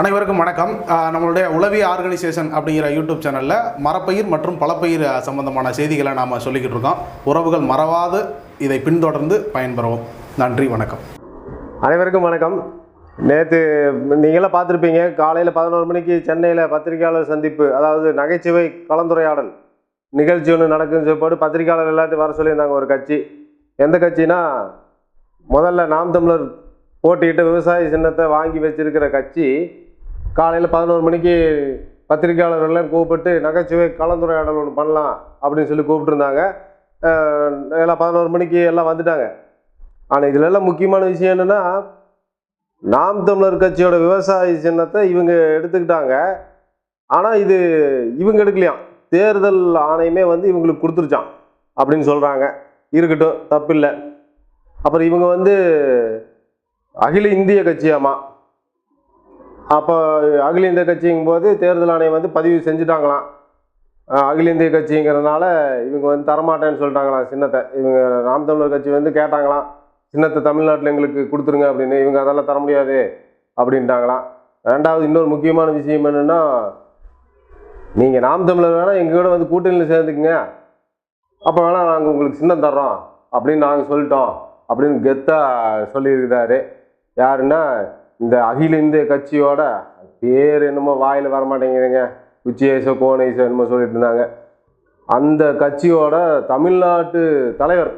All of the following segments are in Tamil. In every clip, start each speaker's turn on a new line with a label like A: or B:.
A: அனைவருக்கும் வணக்கம். நம்மளுடைய உளவி ஆர்கனைசேஷன் அப்படிங்கிற யூடியூப் சேனலில் மரப்பயிர் மற்றும் பலப்பயிர் சம்பந்தமான செய்திகளை நாம் சொல்லிக்கிட்டு இருக்கோம். உறவுகள் மறவாது இதை பின்தொடர்ந்து பயன்பெறுவோம். நன்றி வணக்கம்.
B: அனைவருக்கும் வணக்கம். நேற்று நீங்களாம் பார்த்துருப்பீங்க காலையில் பதினோரு மணிக்கு சென்னையில் பத்திரிகையாளர் சந்திப்பு அதாவது நகைச்சுவை கலந்துரையாடல் நிகழ்ச்சி ஒன்று நடக்குன்னு சொல்லி பத்திரிகையாளர் எல்லாத்தையும் வர சொல்லியிருந்தாங்க ஒரு கட்சி. எந்த கட்சினா முதல்ல நாம் தமிழர் போட்டியிட்டு விவசாய சின்னத்தை வாங்கி வச்சிருக்கிற கட்சி. காலையில் பதினோரு மணிக்கு பத்திரிகையாளர் எல்லாம் கூப்பிட்டு நகைச்சுவை கலந்துரையாடல் ஒன்று பண்ணலாம் அப்படின்னு சொல்லி கூப்பிட்டுருந்தாங்க. எல்லாம் பதினோரு மணிக்கு எல்லாம் வந்துட்டாங்க. ஆனால் இதுல எல்லாம் முக்கியமான விஷயம் என்னென்னா நாம் தமிழர் கட்சியோட விவசாய சின்னத்தை இவங்க எடுத்துக்கிட்டாங்க. ஆனால் இது இவங்க எடுக்கலையாம். தேர்தல் ஆணையமே வந்து இவங்களுக்கு கொடுத்துருச்சான் அப்படின்னு சொல்கிறாங்க இருக்கட்டும் தப்பில்லை. அப்புறம் இவங்க வந்து அகில இந்திய கட்சியாமா? அப்போ அகில இந்திய கட்சிங்கும் போது தேர்தல் ஆணையம் வந்து பதிவு செஞ்சுட்டாங்களாம். அகில இந்திய கட்சிங்கிறதுனால இவங்க வந்து தரமாட்டேன்னு சொல்லிட்டாங்களாம் சின்னத்தை. இவங்க நாம் தமிழர் கட்சி வந்து கேட்டாங்களாம் சின்னத்தை தமிழ்நாட்டில் எங்களுக்கு கொடுத்துருங்க அப்படின்னு. இவங்க அதெல்லாம் தர முடியாது அப்படின்ட்டாங்களாம். ரெண்டாவது இன்னொரு முக்கியமான விஷயம் என்னென்னா நீங்கள் நாம் தமிழர் வேணால் எங்கள் கூட வந்து கூட்டணியில் சேர்ந்துக்குங்க. அப்போ வேணால் நாங்கள் உங்களுக்கு சின்னம் தர்றோம் அப்படின்னு நாங்கள் சொல்லிட்டோம் அப்படின்னு கெத்தாக சொல்லியிருக்கிறாரு. யாருன்னா இந்த அகில இந்திய கட்சியோட பேர் என்னமோ வாயில் வரமாட்டேங்கிறீங்க. உச்சியேசோ கோனேசோ என்னமோ சொல்லிட்டு இருந்தாங்க. அந்த கட்சியோட தமிழ்நாட்டு தலைவர்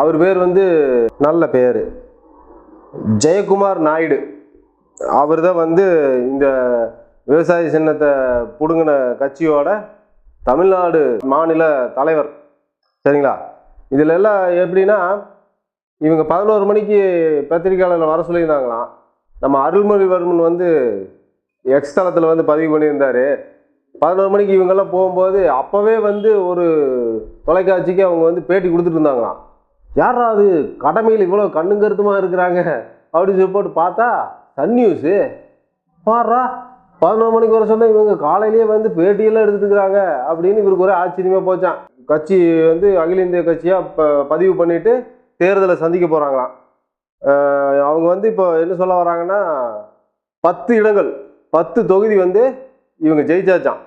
B: அவர் பேர் வந்து நல்ல பேர். ஜெயக்குமார் நாயுடு. அவர் தான் வந்து இந்த விவசாய சின்னத்தை பிடுங்கின கட்சியோட தமிழ்நாடு மாநில தலைவர். சரிங்களா? இதில் எல்லாம் எப்படின்னா இவங்க பதினோரு மணிக்கு பத்திரிக்கையாளர்கள் வர சொல்லியிருந்தாங்களாம். நம்ம அருள்மொழிவர்மன் வந்து எக்ஸ்தலத்தில் வந்து பதிவு பண்ணியிருந்தார். பதினோரு மணிக்கு இவங்கெல்லாம் போகும்போது அப்போவே வந்து ஒரு தொலைக்காட்சிக்கு அவங்க வந்து பேட்டி கொடுத்துட்டு இருந்தாங்களாம். யாரா அது? கடமையில் இவ்வளோ கண்ணுங்கருத்துமாக இருக்கிறாங்க? அப்படின்னு சொல்லி போட்டு பார்த்தா சன் நியூஸு. பாடுறா பதினோரு மணிக்கு வர சொன்னால் இவங்க காலையிலேயே வந்து பேட்டியெல்லாம் எடுத்துட்டு இருக்கிறாங்க. அப்படின்னு இவருக்கு ஒரே ஆச்சரியமாக போச்சான் கட்சி வந்து அகில இந்திய கட்சியாக ப பதிவு பண்ணிவிட்டு தேர்தலை சந்திக்க போகிறாங்களாம் அவங்க வந்து இப்போ என்ன சொல்ல வராங்கன்னா பத்து இடங்கள் பத்து தொகுதி வந்து இவங்க ஜெயிச்சாச்சான்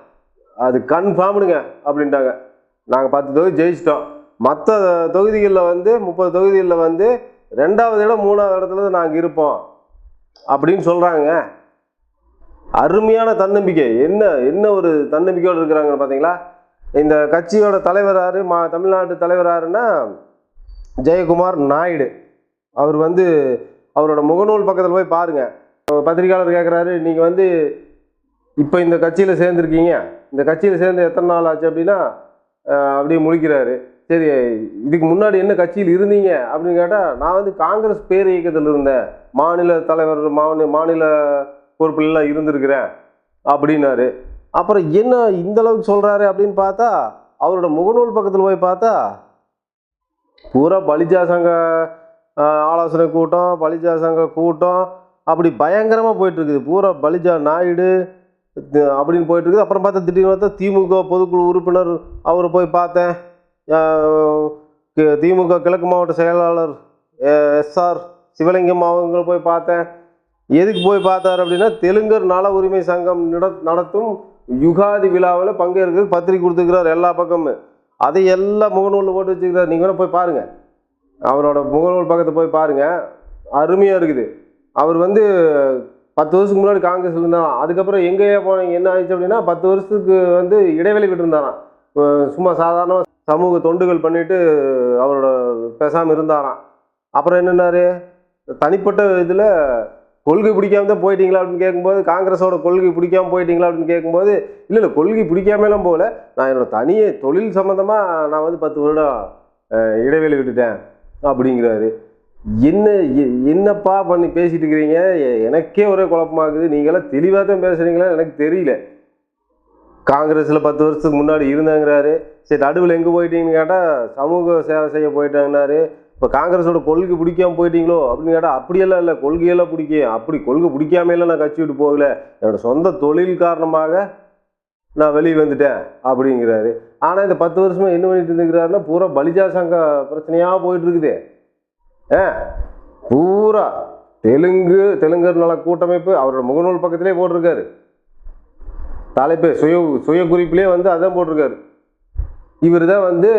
B: அது கன்ஃபார்முடுங்க அப்படின்ட்டாங்க. நாங்கள் பத்து தொகுதி ஜெயிச்சிட்டோம். மற்ற தொகுதிகளில் வந்து முப்பது தொகுதிகளில் வந்து ரெண்டாவது இடம் மூணாவது இடத்துல தான் நாங்கள் இருப்போம் அப்படின்னு சொல்கிறாங்க அருமையான தன்னம்பிக்கை. என்ன என்ன ஒரு தன்னம்பிக்கையோடு இருக்கிறாங்கன்னு பார்த்தீங்களா இந்த கட்சியோட தலைவர் யாரு? மா தமிழ்நாட்டு தலைவர் யாருன்னா ஜெயக்குமார் நாயுடு. அவர் வந்து அவரோட முகநூல் பக்கத்தில் போய் பாருங்கள் பத்திரிக்கையாளர் கேட்குறாரு நீங்கள் வந்து இப்போ இந்த கட்சியில் சேர்ந்துருக்கீங்க. இந்த கட்சியில் சேர்ந்து எத்தனை நாள் ஆச்சு அப்படின்னா அப்படியே முழிக்கிறாரு. சரி இதுக்கு முன்னாடி என்ன கட்சியில் இருந்தீங்க? அப்படின்னு கேட்டால் நான் வந்து காங்கிரஸ் பேர் இயக்கத்தில் இருந்தேன். மாநில தலைவர் மாநில மாநில பொறுப்புலாம் இருந்திருக்கிறேன். அப்படின்னாரு. அப்புறம் என்ன இந்த அளவுக்கு சொல்கிறாரு அப்படின்னு பார்த்தா அவரோட முகநூல் பக்கத்தில் போய் பார்த்தா பூரா பலிஜா சங்க ஆலோசனை கூட்டம் பலிஜா சங்க கூட்டம் அப்படி பயங்கரமாக போயிட்டுருக்குது. பூரா பலிஜா நாயுடு அப்படின்னு போயிட்டுருக்குது. அப்புறம் பார்த்தா திடீர்னு பார்த்தா திமுக பொதுக்குழு உறுப்பினர் அவரை போய் பார்த்தேன். திமுக கிழக்கு மாவட்ட செயலாளர் எஸ்ஆர் சிவலிங்கம் அவங்கள போய் பார்த்தேன். எதுக்கு போய் பார்த்தார் அப்படின்னா தெலுங்கர் நல உரிமை சங்கம் நட- நடத்தும் யுகாதி விழாவில் பங்கேற்க பத்திரிக்கை கொடுத்துருக்கிறார் எல்லா பக்கமும். அதை எல்லாம் முகநூலில் போட்டு வச்சுக்கிறார். நீங்கள் கூட போய் பாருங்கள் அவரோட முகநூல் பக்கத்தை போய் பாருங்கள் அருமையாக இருக்குது. அவர் வந்து பத்து வருஷத்துக்கு முன்னாடி காங்கிரஸ் இருந்தாராம். அதுக்கப்புறம் எங்கேயே போனீங்க என்ன ஆயிடுச்சு அப்படின்னா பத்து வருஷத்துக்கு வந்து இடைவெளி விட்டு இருந்தாராம் சும்மா சாதாரண சமூக தொண்டுகள் பண்ணிட்டு அவரோட பேசாமல் இருந்தாராம். அப்புறம் என்னன்னாரு? தனிப்பட்ட இதில் கொள்கை பிடிக்காம தான் போயிட்டீங்களா அப்படின்னு கேட்கும்போது காங்கிரஸோட கொள்கை பிடிக்காம போயிட்டீங்களா அப்படின்னு கேட்கும்போது இல்லை இல்லை கொள்கை பிடிக்காமலாம் போகல. நான் என்னோட தனியே தொழில் சம்மந்தமாக நான் வந்து பத்து வருடம் இடைவெளி விட்டுட்டேன். அப்படிங்கிறாரு. என்ன என்னப்பா பண்ணி பேசிட்டு இருக்கிறீங்க எ- எனக்கே ஒரே குழப்பமாகுது. நீங்களாம் தெளிவாக தான் பேசுகிறீங்களா எனக்கு தெரியல. காங்கிரஸில் பத்து வருஷத்துக்கு முன்னாடி இருந்தாங்கிறாரு. சரி நடுவில் எங்கே போயிட்டீங்கன்னு கேட்டால் சமூக சேவை செய்ய போயிட்டாங்கன்னாரு. இப்போ காங்கிரஸோட கொள்கை பிடிக்காம போயிட்டீங்களோ அப்படின்னு கேட்டால் அப்படியெல்லாம் இல்லை. கொள்கையெல்லாம் பிடிக்கும் அப்படி கொள்கை பிடிக்காமையெல்லாம் நான் கட்சி விட்டு போகல. என்னோடய சொந்த தொழில் காரணமாக நான் வெளியே வந்துட்டேன் அப்படிங்கிறாரு. ஆனால் இந்த பத்து வருஷமாக என்ன பண்ணிட்டு இருந்துக்கிறாருன்னா பூரா பலிஜா சங்க பிரச்சனையாக போயிட்டு இருக்குது ஆ பூரா தெலுங்கு தெலுங்கர் நல கூட்டமைப்பு அவரோட முகநூல் பக்கத்திலே போட்டிருக்காரு. தலைப்பு சுய சுய குறிப்பிலே வந்து அதான் போட்டிருக்காரு. இவர் தான் வந்து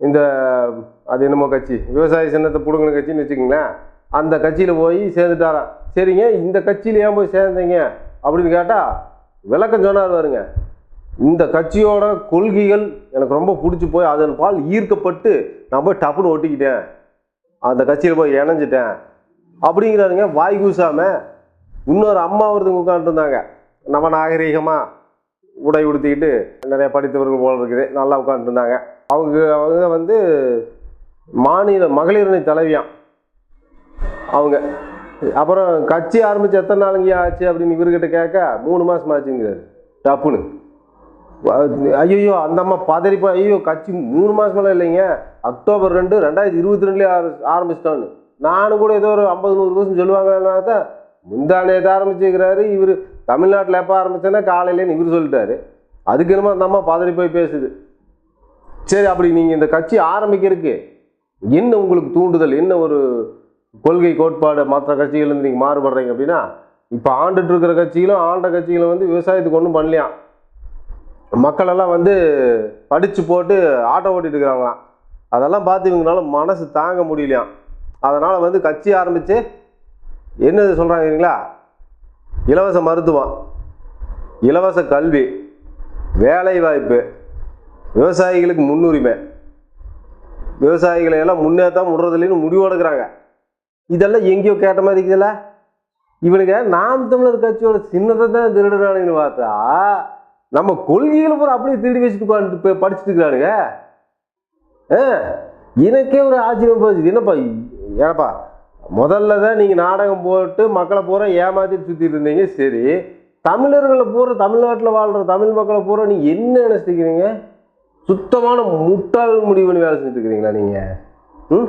B: இந்த அது என்னமோ கட்சி விவசாய சின்னத்தை பிடுங்கின கட்சின்னு வச்சுக்கிங்களேன். அந்த கட்சியில் போய் சேர்ந்துட்டாராம். சரிங்க இந்த கட்சியில் ஏன் போய் சேர்ந்தீங்க? அப்படின்னு கேட்டால் விளக்கம் சொன்னார் பாருங்க. இந்த கட்சியோட கொள்கைகள் எனக்கு ரொம்ப பிடிச்சி போய் அதன் பால் ஈர்க்கப்பட்டு நான் போய் டப்புன்னு ஒட்டிக்கிட்டேன். அந்த கட்சியில் போய் இணைஞ்சிட்டேன். அப்படிங்கிறாருங்க வாய் கூசாம இன்னொரு அம்மா ஒருத்தவங்க உட்காந்துருந்தாங்க நம்ம நாகரீகமாக உடை உடுத்திக்கிட்டு நிறைய படித்தவர்கள் போல இருக்குது. நல்லா உட்காந்துருந்தாங்க அவங்க அவங்க வந்து மாநில மகளிரணி தலைவியாம். அவங்க. அப்புறம் கட்சி ஆரம்பித்து எத்தனை நாளுங்க ஆச்சு அப்படின்னு இவர்கிட்ட கேட்க மூணு மாதம் ஆச்சுங்கிறாரு. டப்புன்னு. ஐயோ அந்த அம்மா பதறிப்பா ஐயோ கட்சி மூணு மாசமெல்லாம் இல்லைங்க. அக்டோபர் ரெண்டு ரெண்டாயிரத்தி இருபத்தி ரெண்டுலேயே ஆரம்பிச்சிட்டான்னு. நானும் கூட ஏதோ ஒரு ஐம்பது நூறு வருஷம் சொல்லுவாங்கன்னு தான் முந்தானேது ஆரம்பிச்சுக்கிறாரு இவர் தமிழ்நாட்டில் எப்போ ஆரம்பிச்சேன்னா காலையிலேன்னு இவர் சொல்லிட்டாரு. அதுக்கு என்னமோ அந்த அம்மா பதறி போய் பேசுது. சரி அப்படி நீங்கள் இந்த கட்சி ஆரம்பிக்கிறதுக்கு என்ன உங்களுக்கு தூண்டுதல்? என்ன ஒரு கொள்கை கோட்பாடு? மற்ற கட்சிகள்லேருந்து நீங்கள் மாறுபடுறீங்க அப்படின்னா இப்போ ஆண்டுட்டு இருக்கிற கட்சிகளும் ஆண்ட கட்சிகளும் வந்து விவசாயத்துக்கு ஒன்றும் பண்ணலையாம். மக்களெல்லாம் வந்து படித்து போட்டு ஆட்டோ ஓட்டிட்டு இருக்கிறாங்களாம் அதெல்லாம் பார்த்து இவங்களால மனசு தாங்க முடியலையாம். அதனால் வந்து கட்சி ஆரம்பித்து என்னது சொல்கிறாங்க இலவச மருத்துவம் இலவச கல்வி வேலை வாய்ப்பு விவசாயிகளுக்கு முன்னுரிமை. விவசாயிகளை எல்லாம் முன்னேற்றம் விடுறதில்லைன்னு முடிவெடுக்கிறாங்க இதெல்லாம் எங்கேயோ கேட்ட மாதிரி இருக்குதுல்ல? இவனுங்க நாம் தமிழர் கட்சியோட சின்னத்தை தான் திருடுறானுங்கன்னு பார்த்தா நம்ம கொள்கையில் பூரா அப்படியே திருடி வச்சுட்டு உட்காந்து படிச்சுட்டு இருக்கிறானுங்க. ஆ, எனக்கே ஒரு ஆச்சரியம் போச்சு என்னப்பா ஏனப்பா முதல்ல தான் நீங்கள் நாடகம் போட்டு மக்களை பூரா ஏமாத்திட்டு சுற்றிட்டு இருந்தீங்க. சரி தமிழர்களை பூரா தமிழ்நாட்டில் வாழ்கிற தமிழ் மக்களை பூரா நீங்கள் என்ன நினச்சிருக்கிறீங்க சுத்தமான முட்டாள் முடிவு பண்ணி வேலை செஞ்சுட்டு இருக்கிறீங்களா நீங்கள் ம்?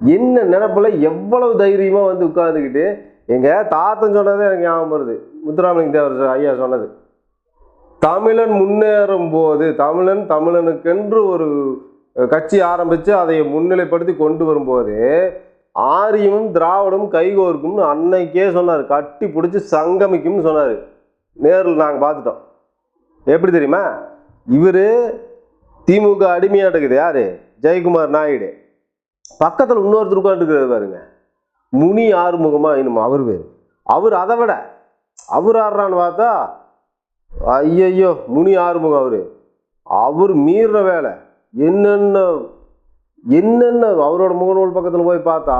B: என்ன நினப்பில் எவ்வளவு தைரியமாக வந்து உட்காந்துக்கிட்டு எங்கள் தாத்தன் சொன்னதே எனக்கு ஞாபகம் வருது. முத்துராமலிங்க தேவர் ஐயா சொன்னது. தமிழன் முன்னேறும் போது தமிழன் தமிழனுக்கென்று ஒரு கட்சி ஆரம்பித்து அதை முன்னிலைப்படுத்தி கொண்டு வரும்போது ஆரியமும் திராவிடமும் கைகோர்க்கும்னு அன்னைக்கே சொன்னார். கட்டி பிடிச்சி சங்கமிக்கும்னு சொன்னார். நேரில் நாங்கள் பார்த்துட்டோம். எப்படி தெரியுமா? இவர் திமுக அடிமையாக இருக்குது. யார்? ஜெயக்குமார் நாயுடு. பக்கத்தில் இன்னொருத்தர் உட்காந்துருக்கிறது பாருங்க. முனி ஆறுமுகமா இன்னும் அவர் பேர் அவர் அதை விட அவர் ஆடுறான்னு பார்த்தா ஐயையோ முனி ஆறுமுகம் அவர். அவர் மீறுற வேலை. என்னென்ன என்னென்ன அவரோட முகநூல் பக்கத்தில் போய் பார்த்தா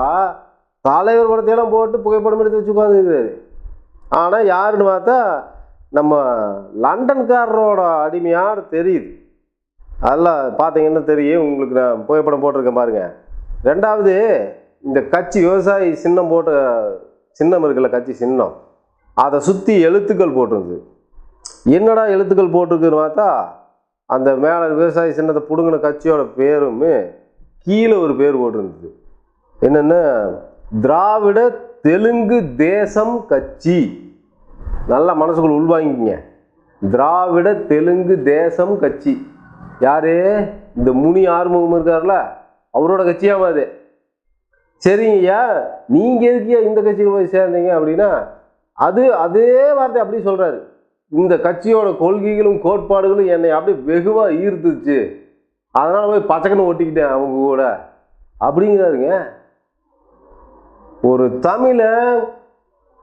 B: தலைவர் படத்தையெல்லாம் போட்டு புகைப்படம் எடுத்து வச்சு உட்காந்துருக்கிறாரு ஆனால் யாருன்னு பார்த்தா நம்ம லண்டன்காரரோட அடிமையார் தெரியுது. அதெல்லாம் பார்த்தீங்கன்னா தெரியும். உங்களுக்கு நான் புகைப்படம் போட்டிருக்கேன் பாருங்க. ரெண்டாவது இந்த கட்சி விவசாயி சின்னம் போட்ட சின்னம் இருக்குல்ல கட்சி சின்னம். அதை சுற்றி எழுத்துக்கள் போட்டிருந்தது. என்னடா எழுத்துக்கள் போட்டிருக்குன்னு பார்த்தா அந்த மேலே விவசாய சின்னத்தை பிடுங்கின கட்சியோட பேருமே கீழே ஒரு பேர் போட்டிருந்தது. என்னென்னா? திராவிட தெலுங்கு தேசம் கட்சி. நல்லா மனசுக்குள்ள உள்வாங்கிக்கிங்க. திராவிட தெலுங்கு தேசம் கட்சி. யாரு? இந்த முனி ஆறுமுகம் இருக்கார்ல அவரோட கட்சியாம அது? சரிங்கய்யா நீங்கள் எதுக்கியா இந்த கட்சியில் போய் சேர்ந்தீங்க அப்படின்னா அது அதே வார்த்தை அப்படி சொல்கிறாரு இந்த கட்சியோட கொள்கைகளும் கோட்பாடுகளும் என்னை அப்படியே வெகுவாக ஈர்த்துச்சு. அதனால் போய் பச்சைக்கன்னு ஒட்டிக்கிட்டேன் அவங்க கூட. அப்படிங்கிறாருங்க. ஒரு தமிழை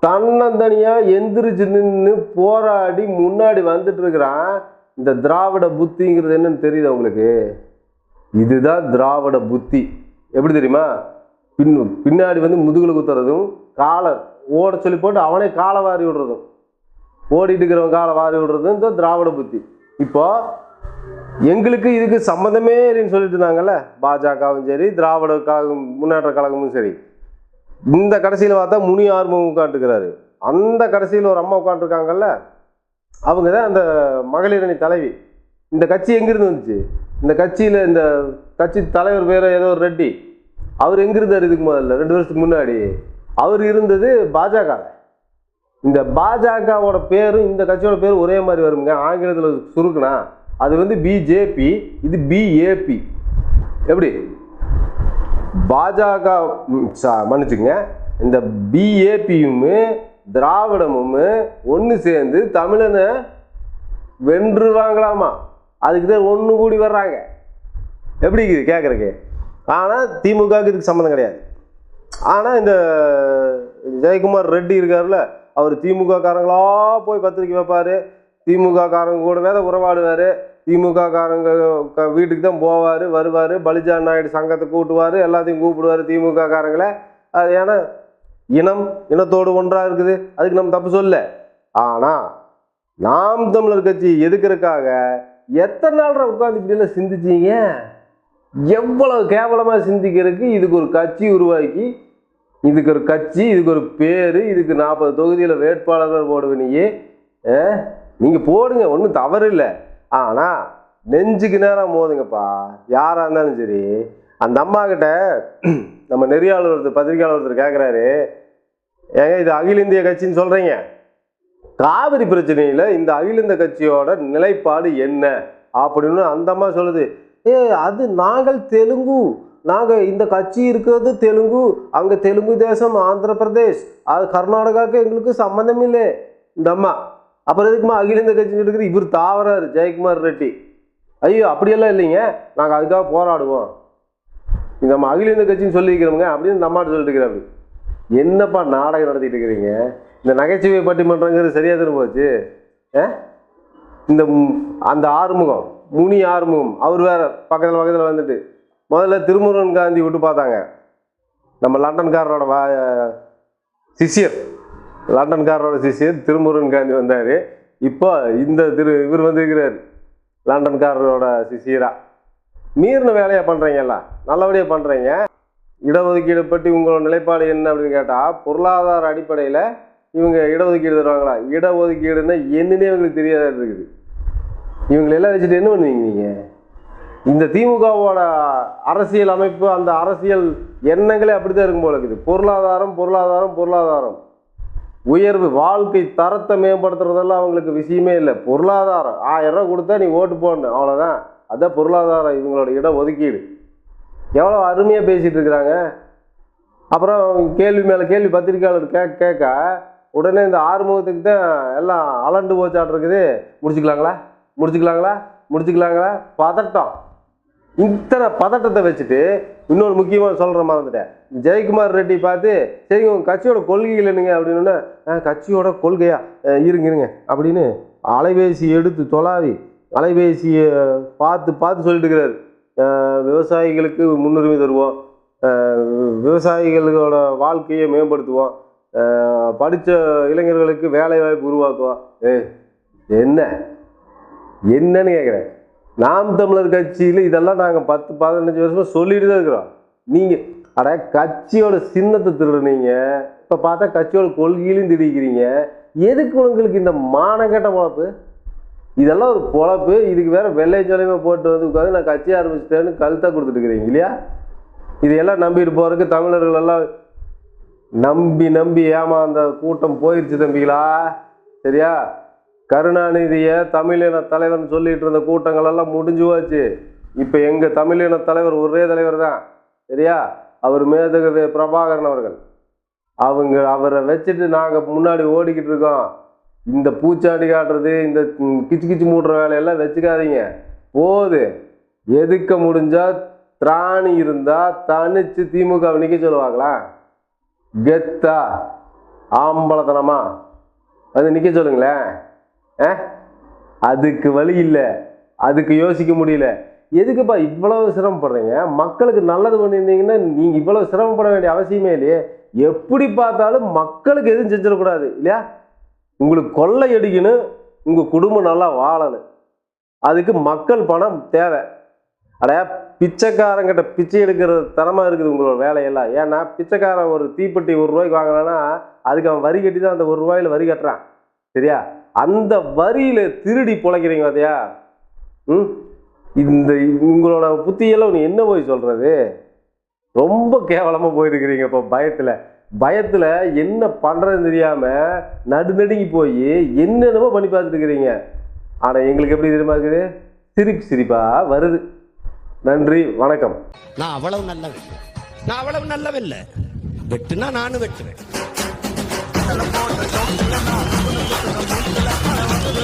B: தன்னந்தனியாக எந்திரிச்சு நின்று போராடி முன்னாடி வந்துட்டு இருக்கிறான் இந்த திராவிட புத்திங்கிறது என்னன்னு தெரியுது உங்களுக்கு? இதுதான் திராவிட புத்தி. எப்படி தெரியுமா? பின் பின்னாடி வந்து முதுகில் குத்துறதும் காலை ஓட சொல்லி போட்டு அவனே காலை வாரி விடுறதும். ஓடிட்டு இருக்கிறவங்க காலை வாரி விடுறது இந்த திராவிட புத்தி. இப்போ எங்களுக்கு இதுக்கு சம்மந்தமே இல்லைன்னு சொல்லிட்டு இருந்தாங்கல்ல? பாஜகவும் சரி திராவிட கழகம் முன்னேற்ற கழகமும் சரி. இந்த கடைசியில் பார்த்தா முனி ஆர்வம் உட்காந்துருக்கிறாரு அந்த கடைசியில் ஒரு அம்மா உட்காந்துருக்காங்கல்ல அவங்க தான் அந்த மகளிர் அணி தலைவி. இந்த கட்சி எங்கிருந்து வந்துச்சு? இந்த கட்சியில் இந்த கட்சி தலைவர் பேர் ஏதோ ஒரு ரெட்டி. அவர் எங்கிருந்தார் இதுக்கு முதல்ல? ரெண்டு வருஷத்துக்கு முன்னாடி. அவர் இருந்தது பாஜக இந்த பாஜகவோட பேரும் இந்த கட்சியோட பேரும் ஒரே மாதிரி வருங்க ஆங்கிலத்தில் சுருக்குனா அது வந்து பிஜேபி இது பிஏபி எப்படி? பாஜக மன்னிச்சுங்க சா- இந்த பிஏபியும் திராவிடமும் ஒன்று சேர்ந்து தமிழனை வென்றுவாங்களாமா அதுக்கு தான் ஒன்று கூடி வர்றாங்க. எப்படி இருக்குது கேட்குறக்கு ஆனால் திமுகவுக்கு இதுக்கு சம்மந்தம் கிடையாது. ஆனால் இந்த ஜெயக்குமார் ரெட்டி இருக்கார்ல அவர் திமுக காரங்களா போய் பத்திரிக்கை வைப்பார். திமுக காரங்க கூடவே தான் உறவாடுவார். திமுக காரங்க க- வீட்டுக்கு தான் போவார் வருவார். பலிஜான் நாயுடு சங்கத்தை கூட்டுவார். எல்லாத்தையும் கூப்பிடுவார் திமுக காரங்களை அது ஏன்னா இனம் இனத்தோடு ஒன்றாக இருக்குது. அதுக்கு நம்ம தப்பு சொல்ல ஆனால் நாம் தமிழர் கட்சி எதுக்குறதுக்காக எத்தனை நாள் உட்காந்து இப்படியெல்லாம் சிந்திச்சீங்க? எவ்வளவு கேவலமாக சிந்திக்கிறதுக்கு இதுக்கு ஒரு கட்சி உருவாக்கி இதுக்கு ஒரு கட்சி இதுக்கு ஒரு பேர் இதுக்கு நாற்பது தொகுதியில் வேட்பாளர்கள் போடுவீங்க நீங்கள் போடுங்க ஒன்றும் தவறு இல்லை ஆனால் நெஞ்சுக்கு நேரம் மோதுங்கப்பா. யாராக இருந்தாலும் சரி. அந்த அம்மா கிட்ட நம்ம நெறியாளர் ஒருத்தர் பத்திரிகையாளர் ஒருத்தர் கேட்குறாரு ஏங்க இது அகில இந்திய கட்சின்னு சொல்கிறீங்க காவிரி பிரச்சனையில் இந்த அகில இந்திய கட்சியோட நிலைப்பாடு என்ன? அப்படின்னு அந்த அம்மா சொல்லுது. ஏ அது நாங்கள் தெலுங்கு. நாங்கள் இந்த கட்சி இருக்கிறது தெலுங்கு அங்கே தெலுங்கு தேசம் ஆந்திர பிரதேஷ் அது கர்நாடகாவுக்கு எங்களுக்கு சம்மந்தம் இல்லை. இந்த அம்மா. அப்புறம் எதுக்குமா அகில இந்த கட்சி இருக்கிற இவர் தாவரார் ஜெயக்குமார் ரெட்டி. ஐயோ அப்படியெல்லாம் இல்லைங்க. நாங்கள் அதுக்காக போராடுவோம். இந்த நம்ம அகில இந்த கட்சின்னு சொல்லியிருக்கிறோங்க அப்படின்னு இந்த அம்மாட்ட சொல்லிட்டு இருக்கிறாரு. என்னப்பா நாடகம் நடத்திட்டு இருக்கிறீங்க? இந்த நகைச்சுவை பட்டிமன்றங்கிறது சரியாக திரும்ப போச்சு? ஆ? இந்த அந்த ஆறுமுகம் முனி ஆறுமுகம் அவர் வேற பக்கத்தில் பக்கத்தில் வந்துட்டு. முதல்ல திருமுருகன் காந்தி விட்டு பார்த்தாங்க. நம்ம லண்டன்காரரோட வா சிஷியர். லண்டன்காரரோட சிஷ்யர் திருமுருகன் காந்தி வந்தார். இப்போ இந்த திரு இவர் வந்திருக்கிறார். லண்டன்காரரோட சிஷியரா. மீறின வேலையை பண்ணுறீங்கல்ல நல்லபடியாக பண்ணுறீங்க இடஒதுக்கீடு பற்றி உங்களோட நிலைப்பாடு என்ன அப்படின்னு கேட்டால் பொருளாதார அடிப்படையில் இவங்க இடஒதுக்கீடு தருவாங்களா? இடஒதுக்கீடுன்னா என்னன்னே இவங்களுக்கு தெரியாத இருக்குது? இவங்களெல்லாம் வச்சுட்டு என்ன பண்ணுவீங்க நீங்கள் இந்த திமுகவோட அரசியல் அமைப்பு அந்த அரசியல் எண்ணங்களே அப்படிதான் இருக்கும் போல இருக்குது. பொருளாதாரம் பொருளாதாரம் பொருளாதாரம். உயர்வு வாழ்க்கை தரத்தை மேம்படுத்துறதெல்லாம் அவங்களுக்கு விஷயமே இல்லை. பொருளாதாரம் ஆயிரம் ரூபா கொடுத்தா நீ ஓட்டு போடணும். அவ்வளோதான் அதான் பொருளாதாரம் இவங்களோட இட ஒதுக்கீடு எவ்வளோ அருமையாக பேசிகிட்டு இருக்கிறாங்க. அப்புறம் கேள்வி மேலே கேள்வி பத்திரிக்கையாளர் கேட்க கேட்க உடனே இந்த ஆறுமுகத்துக்கு தான் எல்லாம் அலண்டு போச்சாட்டிருக்குது முடிச்சுக்கலாங்களா? முடிச்சுக்கலாங்களா? முடிச்சுக்கலாங்களா? பதட்டம். இத்தனை பதட்டத்தை வச்சுட்டு இன்னொரு முக்கியமாக சொல்கிற மறந்துட்டேன். ஜெயக்குமார் ரெட்டி பார்த்து சரிங்க உங்கள் கட்சியோட கொள்கைகள் என்னங்க? அப்படின்னா கட்சியோட கொள்கையா? இருங்க இருங்க. அப்படின்னு அலைபேசி எடுத்து தொலாவி அலைபேசியை பார்த்து பார்த்து சொல்லிட்டு இருக்கிறார். விவசாயிகளுக்கு முன்னுரிமை தருவோம். விவசாயிகளோட வாழ்க்கையை மேம்படுத்துவோம். படித்த இளைஞர்களுக்கு வேலை வாய்ப்பு உருவாக்குவோம் என்ன? என்னன்னு கேட்குறேன் நாம் தமிழர் கட்சியில் இதெல்லாம் நாங்கள் பத்து பதினஞ்சு வருஷமாக சொல்லிட்டு தான் இருக்கிறோம். நீங்கள் அட கட்சியோட சின்னத்தை திருடுனீங்க. இப்போ பார்த்தா கட்சியோட கொள்கையிலையும் திடிக்கிறீங்க எதுக்கு உங்களுக்கு இந்த மானங்கட்ட பொழப்பு? இதெல்லாம் ஒரு பொழப்பு. இதுக்கு வேற வெள்ளை ஜோலையுமே போட்டு வந்து உட்காந்து நான் கட்சி ஆரம்பிச்சிட்டேன்னு கழுத்தாக கொடுத்துட்டுருக்கிறீங்க இல்லையா? இதையெல்லாம் நம்பிட்டு போகிறதுக்கு தமிழர்கள் எல்லாம் நம்பி நம்பி ஏமாந்த கூட்டம் போயிடுச்சு தம்பிகளா. சரியா? கருணாநிதியை தமிழின தலைவர்னு சொல்லிட்டு இருந்த கூட்டங்கள் எல்லாம் முடிஞ்சு போச்சு இப்போ எங்கள் தமிழின தலைவர் ஒரே தலைவர் தான் சரியா? அவர் மேதகவே பிரபாகரன் அவர்கள். அவங்க அவரை வச்சுட்டு நாங்கள் முன்னாடி ஓடிக்கிட்டு இருக்கோம். இந்த பூச்சாண்டி காட்டுறது இந்த கிச்சு கிச்சு மூடுற வேலையெல்லாம் வச்சுக்காதீங்க. போது. எதுக்க முடிஞ்சா திராணி இருந்தா தனிச்சு திமுக நிற்க நிக்க சொல்லுவாங்களா? கெத்தா. ஆம்பளத்தனமா. அது நிக்க சொல்லுங்களேன். அதுக்கு வழி இல்லை. அதுக்கு யோசிக்க முடியல. எதுக்குப்பா இவ்வளவு சிரமப்படுறீங்க? மக்களுக்கு நல்லது பண்ணியிருந்தீங்கன்னா நீங்கள் இவ்வளவு சிரமப்பட வேண்டிய அவசியமே இல்லையே. எப்படி பார்த்தாலும் மக்களுக்கு எதுவும் செஞ்சிடக்கூடாது இல்லையா? உங்களுக்கு கொள்ளை அடிக்கணும் உங்கள் குடும்பம் நல்லா வாழணும். அதுக்கு மக்கள் பணம் தேவை. அட பிச்சைக்காரங்கிட்ட பிச்சை எடுக்கிற தரமாக இருக்குது உங்களோட வேலையெல்லாம். ஏன்னா பிச்சைக்காரன் ஒரு தீப்பெட்டி ஒரு ரூபாய்க்கு வாங்கினான்னா அதுக்கு அவன் வரி கட்டி தான் அந்த ஒரு ரூபாயில் வரி கட்டுறான். சரியா? அந்த வரியில திருடி பொழைக்கிறீங்க பார்த்தியா ம்? இந்த உங்களோட புத்தியெல்லாம் நீ என்ன போய் சொல்றது? ரொம்ப கேவலமா போயிருக்கிறீங்க இப்போ பயத்துல. பயத்துல என்ன பண்றதுன்னு தெரியாம நடுநடுங்கி போய் என்னென்னமோ பண்ணி பார்த்துட்டு இருக்கிறீங்க ஆனா எங்களுக்கு எப்படி தெரியுமா இருக்குது? சிரிப்பு சிரிப்பா வருது. நன்றி வணக்கம்.
C: நான் அவ்வளவு நல்லவன். நான் அவ்வளவு நல்லவில்லை வெட்டுனா நானும் வெட்டுவேன்.